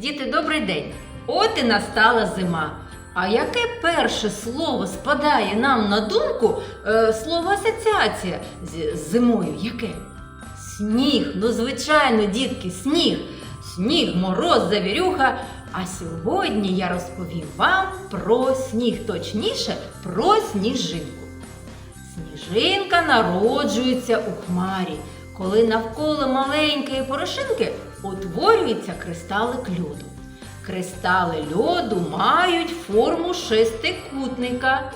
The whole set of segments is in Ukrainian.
Діти, добрий день! От і настала зима. А яке перше слово спадає нам на думку? Е, слово асоціація з, з зимою? Яке? Сніг. Ну, звичайно, дітки, сніг. Сніг, мороз, завірюха. А сьогодні я розповім вам про сніг, точніше, про сніжинку. Сніжинка народжується у хмарі, коли навколо маленької порошинки утворюється кристалик льоду. Кристали льоду мають форму шестикутника.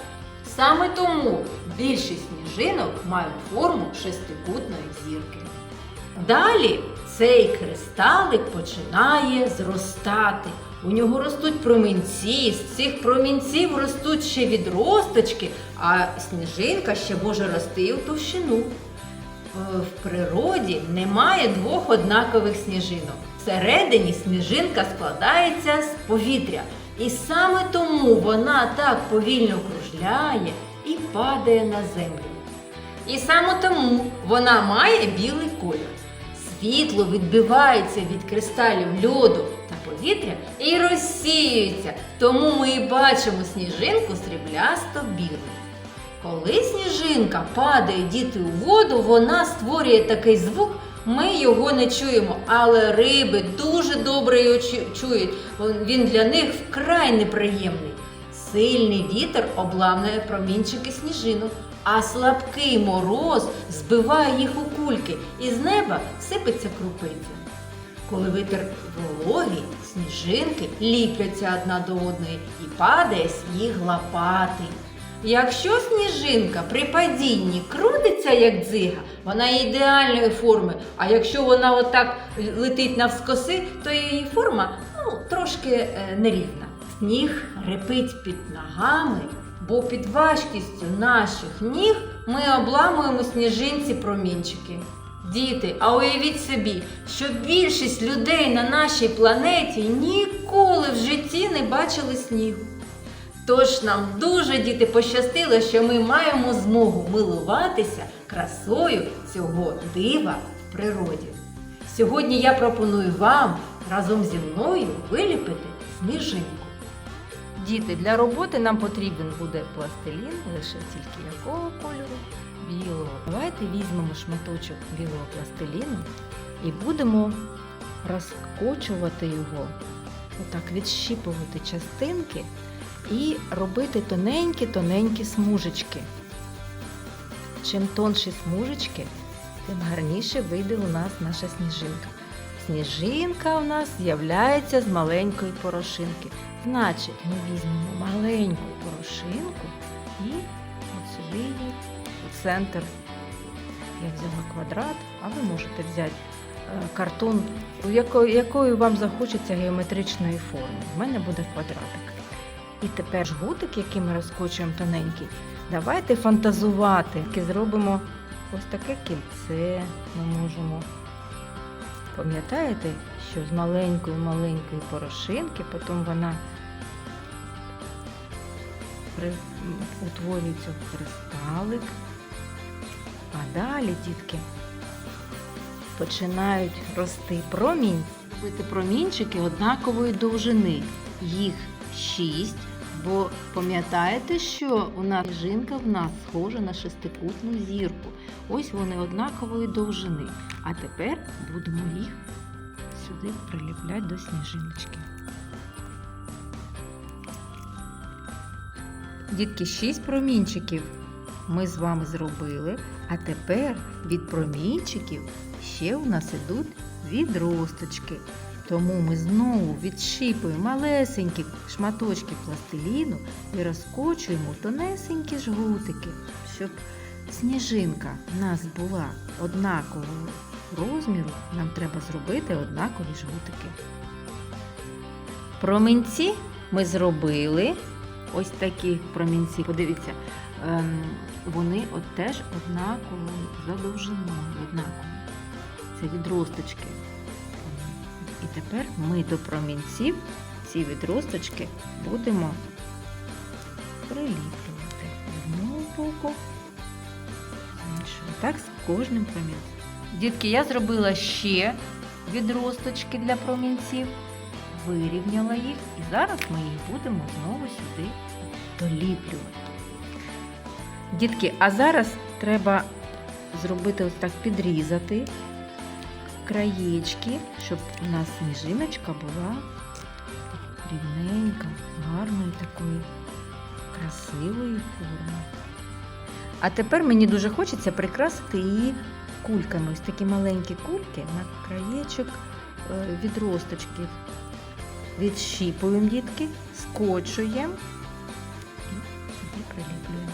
Саме тому більшість сніжинок мають форму шестикутної зірки. Далі цей кристалик починає зростати. У нього ростуть промінці, з цих промінців ростуть ще відросточки, а сніжинка ще може рости в товщину. Е, В природі немає двох однакових сніжинок. Всередині сніжинка складається з повітря. І саме тому вона так повільно кружляє і падає на землю. І саме тому вона має білий колір. Світло відбивається від кристалів льоду та повітря і розсіюється. Тому ми і бачимо сніжинку сріблясто білу. Коли сніжинка падає діти у воду, вона створює такий звук. Ми його не чуємо, але риби дуже добре його чують. Він для них вкрай неприємний. Сильний вітер обламує промінчики сніжинок, а слабкий мороз збиває їх у кульки, і з неба сипеться крупиця. Коли вітер вологий, сніжинки ліпляться одна до одної і падає сніг лопатий. Якщо сніжинка при падінні крутиться як дзига, вона ідеальної форми. А якщо вона отак летить навскоси, то її форма ну, трошки е, нерівна. Сніг репить під ногами, бо під важкістю наших ніг ми обламуємо сніжинці промінчики. Діти, а уявіть собі, що більшість людей на нашій планеті ніколи в житті не бачили снігу. Тож нам дуже діти пощастило, що ми маємо змогу милуватися красою цього дива в природі. Сьогодні я пропоную вам разом зі мною виліпити сніжинку. Діти, для роботи нам потрібен буде пластилін, лише тільки якого кольору? Білого. Давайте візьмемо шматочок білого пластиліну і будемо розкочувати його, отак відщіпувати частинки і робити тоненькі-тоненькі смужечки. Чим тонші смужечки, тим гарніше вийде у нас наша сніжинка. Сніжинка у нас з'являється з маленької порошинки. Значить, ми візьмемо маленьку порошинку і от сюди її у центр. Я взяла квадрат, а ви можете взяти е, картон, якої вам захочеться геометричної форми. У мене буде квадратик. І тепер жгутик, який ми розкочуємо тоненький, давайте фантазувати. Зробимо ось таке кільце ми можемо. Пам'ятаєте, що з маленької-маленької порошинки, потім вона утворюється в кристалик. А далі, дітки, починають рости промінь. Робити промінчики однакової довжини. Їх шість. Бо пам'ятаєте, що у нас жінка в нас схожа на шестикутну зірку. Ось вони однакової довжини. А тепер будемо їх сюди приліпляти до сніжиночки. Дітки, шість промінчиків ми з вами зробили, а тепер від промінчиків ще у нас ідуть відросточки. Тому ми знову відщіпуємо малесенькі шматочки пластиліну і розкочуємо тонесенькі жгутики, щоб сніжинка в нас була однакового розміру, нам треба зробити однакові жгутики. Промінці ми зробили. Ось такі промінці. Подивіться, ем, вони от теж однаково за довжиною, однаково. Це відросточки. І тепер ми до промінців ці відросточки будемо приліплювати з одного боку. Так з кожним промінцем. Дітки, я зробила ще відросточки для промінців. вирівняла їх, і зараз ми їх будемо знову сюди доліплювати. Дітки, а зараз треба зробити ось так підрізати краєчки, щоб у нас сніжиночка була рівненька, гарної такої красивої форми. А тепер мені дуже хочеться прикрасити її кульками. Ось такі маленькі кульки на краєчок е, відросточків. Відщіпуємо дітки, скочуємо і приліплюємо.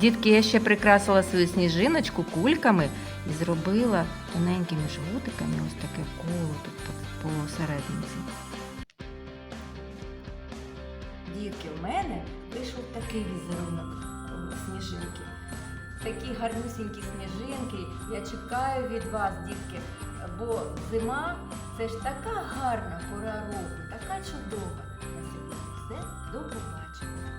Дітки, я ще прикрасила свою сніжиночку кульками і зробила тоненькими жгутиками ось таке коло тут по- посерединці. Дітки, в мене вийшов такий візерунок сніжинки. Такі гарнюсінькі сніжинки. Я чекаю від вас, дітки, бо зима це ж така гарна пора року, така чудова. На сьогодні все. До побачення.